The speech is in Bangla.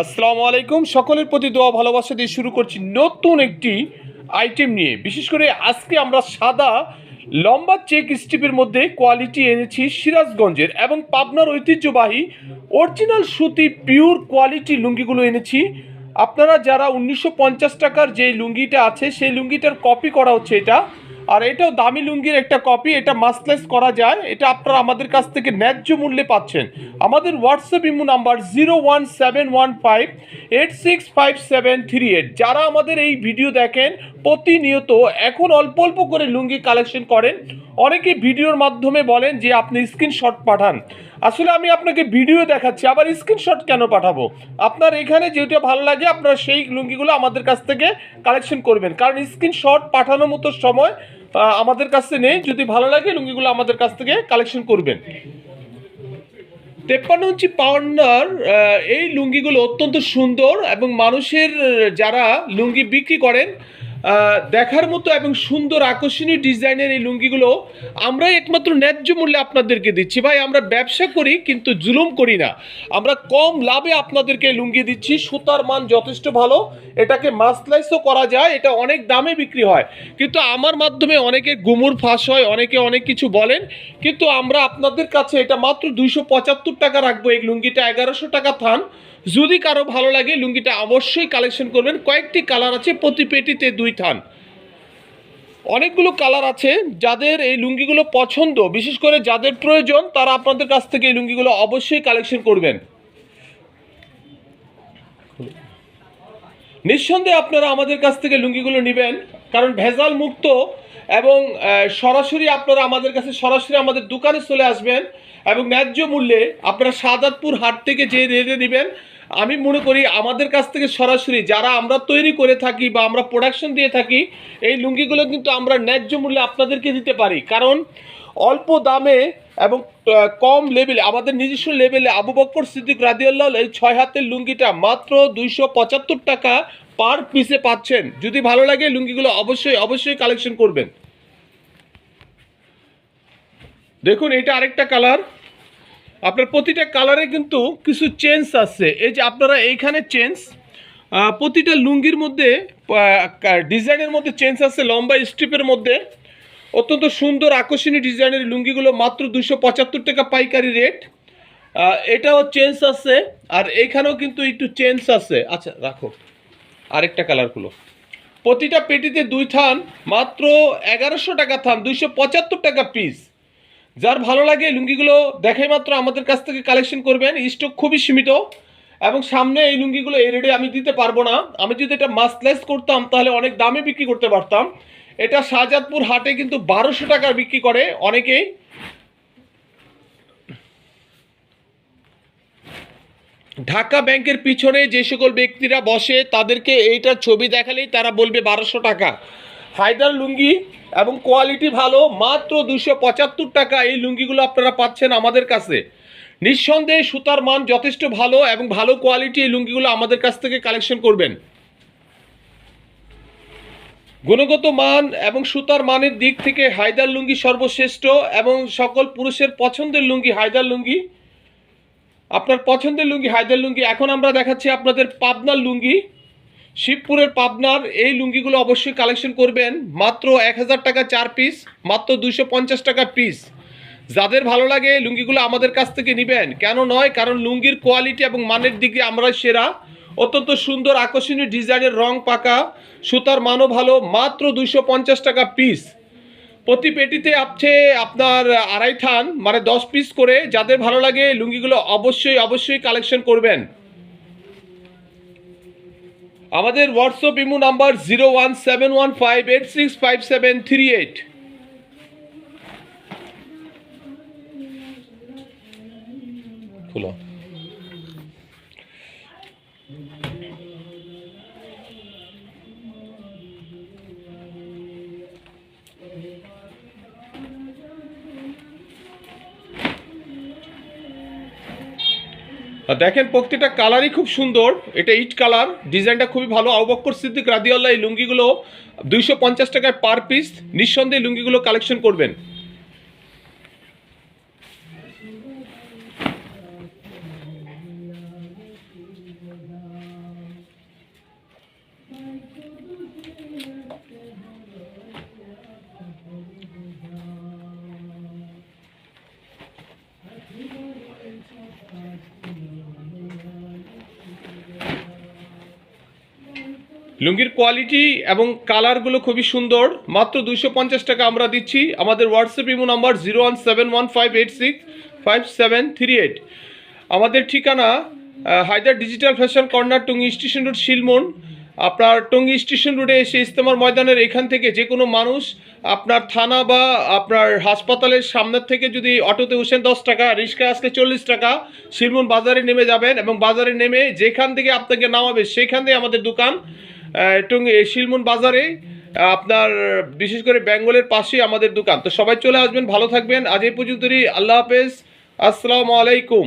আসসালামু আলাইকুম। সকলের প্রতি দোয়া, ভালোবাসা দিয়ে শুরু করছি নতুন একটি আইটেম নিয়ে। বিশেষ করে আজকে আমরা সাদা, লম্বা চেক স্টিপের মধ্যে কোয়ালিটি এনেছি সিরাজগঞ্জের এবং পাবনার ঐতিহ্যবাহী অরিজিনাল সুতি পিওর কোয়ালিটি লুঙ্গিগুলো এনেছি। আপনারা যারা উনিশশো পঞ্চাশ টাকার যে লুঙ্গিটা আছে, সেই লুঙ্গিটার কপি করা হচ্ছে এটা। আর এটাও দামি লুঙ্গির একটা কপি এটা মাসলেস করা যায়। এটা আপনারা আমাদের কাছ থেকে ন্যায্য মূল্যে পাচ্ছেন। আমাদের WhatsApp imo number zero one seven one five eight six five seven three eight যারা আমাদের এই ভিডিও দেখেন, প্রতিনিয়ত এখন অল্প অল্প করে লুঙ্গি কালেকশন করেন। অনেকে ভিডিওর মাধ্যমে বলেন যে, আপনি স্ক্রিনশট পাঠান। আসলে আমি আপনাকে ভিডিও দেখাচ্ছি, আবার স্ক্রিনশট কেন পাঠাবো? আপনার এখানে যেটা ভালো লাগে, আপনারা সেই লুঙ্গিগুলো আমাদের কাছ থেকে কালেকশন করবেন। কারণ স্ক্রিনশট পাঠানোর মতো সময় আমাদের কাছে নেই যদি ভালো লাগে, লুঙ্গিগুলো আমাদের কাছ থেকে কালেকশন করবেন। তেপ্পান্ন ইঞ্চি পাওয়ার এই লুঙ্গিগুলো অত্যন্ত সুন্দর এবং মানুষের যারা লুঙ্গি বিক্রি করেন দেখার মতো এবং সুন্দর আকর্ষণীয় ডিজাইনের এই লুঙ্গিগুলো আমরাই একমাত্র ন্যায্য মূল্যে আপনাদেরকে দিচ্ছি। ভাই, আমরা ব্যবসা করি কিন্তু জুলুম করি না। আমরা কম লাভে আপনাদেরকে লুঙ্গি দিচ্ছি। সুতার মান যথেষ্ট ভালো। এটাকে মাসলাইসও করা যায়। এটা অনেক দামে বিক্রি হয়। কিন্তু আমার মাধ্যমে অনেকে গুমুর ফাঁস হয়, অনেকে অনেক কিছু বলেন। কিন্তু আমরা আপনাদের কাছে এটা মাত্র দুইশো পঁচাত্তর টাকা রাখব। এই লুঙ্গিটা এগারোশো টাকা থান। যদি কারও ভালো লাগে, লুঙ্গিটা অবশ্যই কালেকশন করবেন। কয়েকটি কালার আছে, প্রতি পেটিতে দুই থান। অনেকগুলো কালার আছে, যাদের এই লুঙ্গিগুলো পছন্দ, বিশেষ করে যাদের প্রয়োজন, তারা আপনাদের কাছ থেকে এই লুঙ্গিগুলো অবশ্যই কালেকশন করবেন। নিঃসন্দেহে আপনারা আমাদের কাছ থেকে লুঙ্গিগুলো নেবেন, কারণ ভেজাল মুক্ত এবং সরাসরি আপনারা আমাদের কাছে সরাসরি আমাদের দোকানে চলে আসবেন এবং ন্যায্য মূল্যে আপনারা সাদাতপুর হাট থেকে যে রেটে নেবেন, আমি মনে করি আমাদের কাছ থেকে সরাসরি যারা আমরা তৈরি করে থাকি বা আমরা প্রোডাকশন দিয়ে থাকি, এই লুঙ্গিগুলো কিন্তু আমরা ন্যায্য মূল্যে আপনাদেরকে দিতে পারি। কারণ অল্প দামে এবং কম লেভেলে, আমাদের নিজস্ব লেভেলে আবু বক্কর সিদ্দিক রাদিউল্লাহ এই ছয় হাতের লুঙ্গিটা মাত্র দুইশো পঁচাত্তর টাকা পার পিসে পাচ্ছেন। যদি ভালো লাগে লুঙ্গিগুলো অবশ্যই অবশ্যই কালেকশন করবেন। দেখুন এটা আরেকটা কালার আপনার প্রতিটা কালারে কিন্তু কিছু চেঞ্জ আছে। এই যে আপনারা এইখানে চেঞ্জ প্রতিটা লুঙ্গির মধ্যে ডিজাইনের মধ্যে চেঞ্জ আছে, লম্বা স্ট্রিপের মধ্যে। অত্যন্ত সুন্দর আকর্ষণীয় ডিজাইনের লুঙ্গিগুলো, মাত্র দুশো পঁচাত্তর টাকা পাইকারি রেট এটাও চেঞ্জ আছে, আর এইখানেও কিন্তু একটু চেঞ্জ আছে। আচ্ছা রাখো। আরেকটা কালারগুলো প্রতিটা পেটিতে দুই থান, মাত্র এগারোশো টাকা থান, দুইশো পঁচাত্তর টাকা পিস যার ভালো লাগে লুঙ্গিগুলো দেখাই মাত্র আমাদের কাছ থেকে কালেকশন করবেন। স্টক খুবই সীমিত এবং সামনে এই লুঙ্গিগুলো এই রেটে আমি দিতে পারব না। আমি যদি এটা মাসলেস করতাম, তাহলে অনেক দামে বিক্রি করতে পারতাম। এটা শাহজাদপুর হাটে কিন্তু বারোশো টাকা বিক্রি করে অনেকেই। ঢাকা ব্যাংকের পিছনে যে সকল ব্যক্তিরা বসে, তাদেরকে এইটার ছবি দেখালেই তারা বলবে বারোশো টাকা। হায়দার লুঙ্গি এবং কোয়ালিটি ভালো, মাত্র দুশো পঁচাত্তর টাকা এই লুঙ্গিগুলো আপনারা পাচ্ছেন আমাদের কাছে। নিঃসন্দেহে সুতার মান যথেষ্ট ভালো এবং ভালো কোয়ালিটি এই লুঙ্গিগুলো আমাদের কাছ থেকে কালেকশন করবেন। গুণগত মান এবং সুতার মানের দিক থেকে হায়দার লুঙ্গি সর্বশ্রেষ্ঠ এবং সকল পুরুষের পছন্দের লুঙ্গি হায়দার লুঙ্গি। আপনার পছন্দের লুঙ্গি হায়দার লুঙ্গি। এখন আমরা দেখাচ্ছি আপনাদের পাবনার লুঙ্গি। শিবপুরের পাবনার এই লুঙ্গিগুলো অবশ্যই কালেকশন করবেন। মাত্র এক হাজার টাকা চার পিস মাত্র দুইশো পঞ্চাশ টাকা পিস যাদের ভালো লাগে লুঙ্গিগুলো আমাদের কাছ থেকে নেবেন। কেন নয়, কারণ লুঙ্গির কোয়ালিটি এবং মানের দিকে আমরা সেরা। অত্যন্ত সুন্দর, আকর্ষণীয় ডিজাইনের রং পাকা, সুতার মানও ভালো, মাত্র দুইশো পঞ্চাশ টাকা পিস প্রতি পেটিতে আছে আপনার আড়াই থান মানে দশ পিস করে যাদের ভালো লাগে লুঙ্গিগুলো অবশ্যই অবশ্যই কালেকশন করবেন। আমাদের WhatsApp Imo number zero one seven one five eight six five seven three eight খুলো। দেখেন প্রত্যেকটা কালারই খুব সুন্দর। এটা ইট কালার, ডিজাইনটা খুবই ভালো। আবক্কর সিদ্দিক রাদিউল্লাহ এই লুঙ্গিগুলো দুইশো পঞ্চাশ টাকায় পার পিস। নিঃসন্দেহে লুঙ্গিগুলো কালেকশন করবেন। লুঙ্গির কোয়ালিটি এবং কালারগুলো খুবই সুন্দর। মাত্র দুশো পঞ্চাশ টাকা আমরা দিচ্ছি। আমাদের WhatsApp Imo number zero one seven one five eight six five seven three eight আমাদের ঠিকানা Haidar digital fashion corner Tongi station road Shilmon আপনার টঙ্গী স্টেশন রোডে এসে ইস্তেমার ময়দানের এখান থেকে যে কোনো মানুষ আপনার থানা বা আপনার হাসপাতালের সামনের থেকে যদি অটোতে উঠেন দশ টাকা রিক্সা আসলে চল্লিশ টাকা শিলমন বাজারে নেমে যাবেন এবং বাজারে নেমে যেখান থেকে আপনাকে নামাবে সেখান থেকে আমাদের দোকান। শিলমুন শিলমন বাজারে আপনার বিশেষ করে বেঙ্গলের পাশে আমাদের দোকান। তো সবাই চলে আসবেন, ভালো থাকবেন। আজ এই পর্যন্তই। আল্লাহ হাফেজ। আসসালামু আলাইকুম।